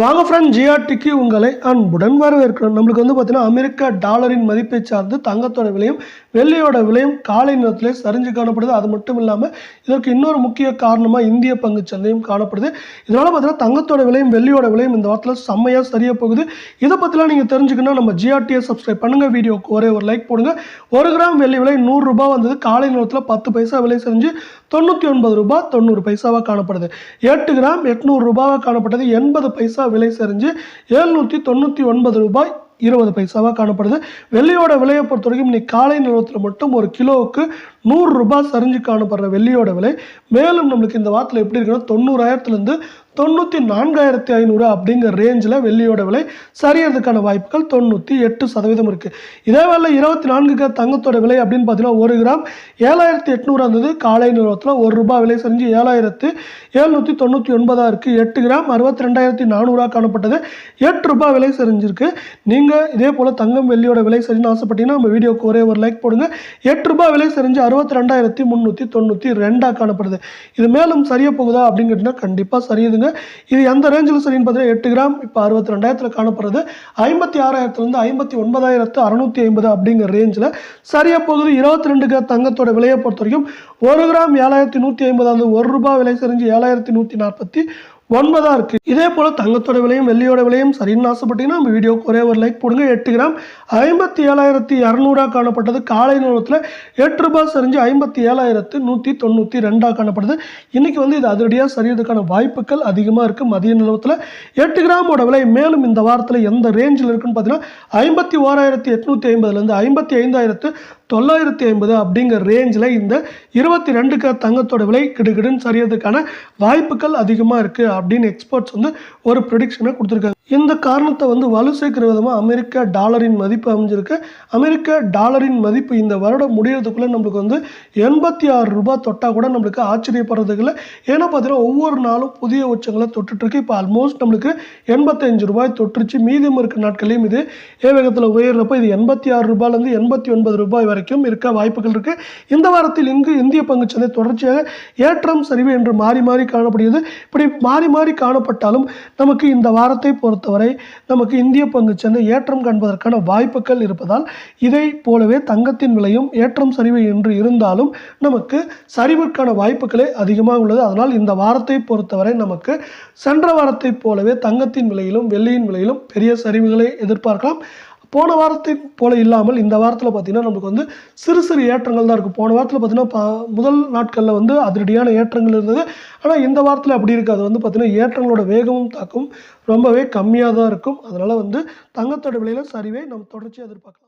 வாங்க ஃப்ரெண்ட் ஜிஆர்டிக்கு உங்களை அன்புடன் வரவேற்கிறோம். நம்மளுக்கு வந்து பார்த்தீங்கன்னா அமெரிக்க டாலரின் மதிப்பை சார்ந்து தங்கத்தோட விலையும் வெள்ளியோட விலையும் காலை நேரத்திலே சரிஞ்சு காணப்படுது. அது மட்டும் இல்லாமல் இதற்கு இன்னொரு முக்கிய காரணமாக இந்திய பங்கு சந்தையும் காணப்படுது. இதனால் பார்த்தீங்கன்னா தங்கத்தோட விலையும் வெள்ளியோட விலையும் இந்த வாரத்தில் செம்மையாக சரியாக போகுது. இதை பற்றிலாம் நீங்கள் தெரிஞ்சுக்கணும் நம்ம ஜிஆர்டியை சப்ஸ்கிரைப் பண்ணுங்கள் வீடியோக்கு ஒரே ஒரு லைக் போடுங்க. ஒரு கிராம் வெள்ளி விலை நூறுரூபா வந்தது. காலை நேரத்தில் பத்து பைசா விலை செஞ்சு தொண்ணூற்றி ஒன்பது ரூபாய் தொண்ணூறு பைசாவாக காணப்படுது. எட்டு கிராம் எட்நூறு ரூபாவாக காணப்பட்டது. எண்பது பைசா விலை சரிஞ்சு எழுநூற்றி தொண்ணூற்றி ஒன்பது ரூபாய் இருபது பைசாவாக காணப்படுது. வெள்ளியோட விலையை பொறுத்த வரைக்கும் இன்னைக்கு காலை நிலவரத்தில் மட்டும் ஒரு கிலோவுக்கு நூறு ரூபாய் சரிஞ்சு காணப்படுற வெள்ளியோட விலை. மேலும் நம்மளுக்கு இந்த வாரத்தில் எப்படி இருக்குன்னா தொண்ணூறாயிரத்துலேருந்து தொண்ணூற்றி நான்காயிரத்தி ஐநூறு அப்படிங்கிற ரேஞ்சில் வெள்ளியோட விலை சரியறதுக்கான வாய்ப்புகள் தொண்ணூற்றி எட்டு சதவீதம் இருக்குது இதே வேலை இருபத்தி நான்கு கிராம் தங்கத்தோட விலை அப்படின்னு பார்த்தீங்கன்னா ஒரு கிராம் ஏழாயிரத்தி எட்நூறு இருந்தது காலை நிறுவனத்தில் ஒரு ரூபாய் விலை செஞ்சு ஏழாயிரத்து எழுநூற்றி தொண்ணூற்றி ஒன்பதாக இருக்குது எட்டு கிராம் அறுபத்தி ரெண்டாயிரத்தி நானூறாக காணப்பட்டது. எட்டு ரூபாய் விலை செஞ்சிருக்கு. நீங்கள் இதே போல் தங்கம் வெள்ளியோட விலை சரின்னு ஆசைப்பட்டீங்கன்னா நம்ம வீடியோக்கு ஒரே ஒரு லைக் போடுங்க. எட்டு ரூபாய் விலை செஞ்சு அறுபத்தி ரெண்டாயிரத்தி முந்நூற்றி தொண்ணூற்றி ரெண்டாக காணப்படுது. இது மேலும் சரியாக போகுதா அப்படின்னு கேட்டிங்கன்னா கண்டிப்பாக சரியுதுங்க. இது எந்த ரேஞ்சில் சரின்னு பார்த்தீங்கன்னா எட்டு கிராம் இப்போ அறுபத்தி ரெண்டாயிரத்தில் காணப்படுறது. ஐம்பத்தி ஆறாயிரத்துலேருந்து ஐம்பத்தி ஒன்பதாயிரத்து அறுநூத்தி ஐம்பது அப்படிங்கிற ரேஞ்சில் சரியாக போகுது. இருபத்தி ரெண்டு கிராம் தங்கத்தோட விலையை பொறுத்த வரைக்கும் ஒரு கிராம் ஏழாயிரத்தி நூற்றி ஐம்பதாவது ஒரு ரூபாய் விலை செறிஞ்சு ஏழாயிரத்தி நூற்றி நாற்பத்தி ஒன்பதாக இருக்குது இதே போல் தங்கத்தோட விலையும் வெள்ளியோட விலையும் சரின்னு ஆசைப்பட்டீங்கன்னா நம்ம வீடியோக்கு ஒரே ஒரு லைக் போடுங்க. எட்டு கிராம் ஐம்பத்தி ஏழாயிரத்தி இரநூறா காணப்பட்டது. காலை நேரத்தில் எட்டு ரூபாய் சரிஞ்சு ஐம்பத்தி ஏழாயிரத்து நூற்றி தொண்ணூற்றி ரெண்டாக காணப்படுது. இன்றைக்கி வந்து இது அதிரடியாக சரியறதுக்கான வாய்ப்புகள் அதிகமாக இருக்குது மதிய நிலவரத்தில் எட்டு கிராமோட விலை மேலும் இந்த வாரத்தில் எந்த ரேஞ்சில் இருக்குன்னு பார்த்தீங்கன்னா ஐம்பத்தி ஓராயிரத்தி எட்நூற்றி ஐம்பதுலேருந்து ஐம்பத்தி ஐந்தாயிரத்து தொள்ளாயிரத்தி ஐம்பது அப்படிங்கிற ரேஞ்சில் இந்த இருபத்தி ரெண்டுக்கு தங்கத்தோட விலை கிடுகிடுன்னு சரியறதுக்கான வாய்ப்புகள் அதிகமாக இருக்குது அப்படின்னு எக்ஸ்பர்ட்ஸ் வந்து ஒரு ப்ரொடிக்ஷனை கொடுத்துருக்காங்க. இந்த காரணத்தை வந்து வலு சேர்க்கிற விதமாக அமெரிக்க டாலரின் மதிப்பு அமைஞ்சிருக்கு. அமெரிக்க டாலரின் மதிப்பு இந்த வருடம் முடிகிறதுக்குள்ளே நம்மளுக்கு வந்து எண்பத்தி ஆறு ரூபாய் தொட்டால் கூட நம்மளுக்கு ஆச்சரியப்படுறதுக்கு இல்லை. ஏன்னா பார்த்தீங்கன்னா ஒவ்வொரு நாளும் புதிய உச்சங்களை தொட்டுட்ருக்கு இப்போ ஆல்மோஸ்ட் நம்மளுக்கு எண்பத்தஞ்சு ரூபாய் தொட்டுருச்சு. மீதம் இருக்க நாட்களையும் இது ஏவேகத்தில் உயர்றப்போ இது எண்பத்தி ஆறு ரூபாயிலேருந்து எண்பத்தி ஒன்பது ரூபாய் வரைக்கும் இருக்க வாய்ப்புகள் இருக்குது இந்த வாரத்தில் இங்கு இந்திய பங்குச்சந்தை தொடர்ச்சியாக ஏற்றம் சரிவு என்று மாறி மாறி காணப்படுகிறது. இப்படி மாறி மாறி காணப்பட்டாலும் நமக்கு இந்த வாரத்தை பொறுத்தவரை நமக்கு இந்திய பங்குச்சந்தை ஏற்றம் காண்பதற்கான வாய்ப்புகள் இருப்பதால் இதை போலவே தங்கத்தின் விலையும் ஏற்றம் சரிவு என்று இருந்தாலும் நமக்கு சரிவிற்கான வாய்ப்புகளே அதிகமாக உள்ளது. அதனால் இந்த வாரத்தை பொறுத்தவரை நமக்கு சென்ற வாரத்தைப் போலவே தங்கத்தின் விலையிலும் வெள்ளியின் விலையிலும் பெரிய சரிவுகளை எதிர்பார்க்கலாம். போன வாரத்தை போல இல்லாமல் இந்த வாரத்தில் பார்த்தீங்கன்னா நமக்கு வந்து சிறு சிறு ஏற்றங்கள் தான் இருக்குது போன வாரத்தில் பார்த்தீங்கன்னா முதல் நாட்களில் வந்து அதிரடியான ஏற்றங்கள் இருந்தது. ஆனால் இந்த வாரத்தில் அப்படி இருக்காது வந்து பார்த்தீங்கன்னா ஏற்றங்களோட வேகமும் தாக்கும் ரொம்பவே கம்மியாக தான் இருக்கும். அதனால் வந்து தங்கத்தோட விலையில் சரிவே நம்ம தொடர்ச்சி எதிர்பார்க்கலாம்.